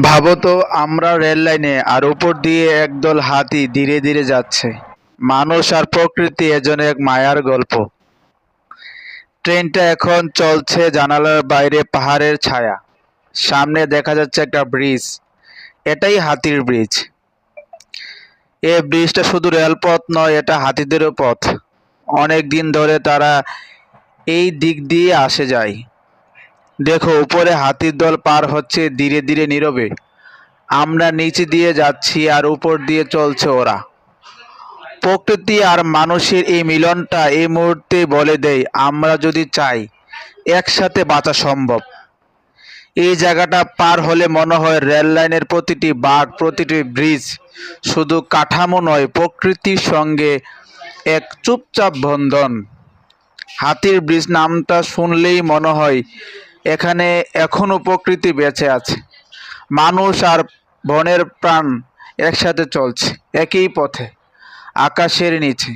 ভাবতো আমরা রেল লাইনে আর উপর দিয়ে একদল হাতি ধীরে ধীরে যাচ্ছে। মানুষ আর প্রকৃতি এজন এক মায়ার গল্প। ট্রেনটা এখন চলছে জানালার বাইরে পাহাড়ের ছায়া। সামনে দেখা যাচ্ছে একটা ব্রিজ। এটাই হাতির ব্রিজ। এ ব্রিজটা শুধু রেলপথ নয়, এটা হাতিদেরও পথ। অনেক দিন ধরে তারা এই দিক দিয়ে আসে যায়। দেখো, উপরে হাতির দল পার হচ্ছে ধীরে ধীরে নীরবে। আমরা নিচে দিয়ে যাচ্ছি আর উপর দিয়ে চলছে ওরা। প্রকৃতি আর মানুষের এই মিলনটা এই মুহূর্তে বলে দেয়, আমরা যদি চাই একসাথে বাঁচা সম্ভব। এই জায়গাটা পার হলে মনে হয় রেল লাইনের প্রতিটি বাঘ প্রতিটি ব্রিজ শুধু কাঠামো নয়, প্রকৃতির সঙ্গে এক চুপচাপ বন্ধন। হাতির ব্রিজ নামটা শুনলেই মনে হয় এখানে এখনও প্রকৃতি বেঁচে আছে। মানুষ আর বনের প্রাণ একসাথে চলছে, একই পথে, আকাশের নিচে।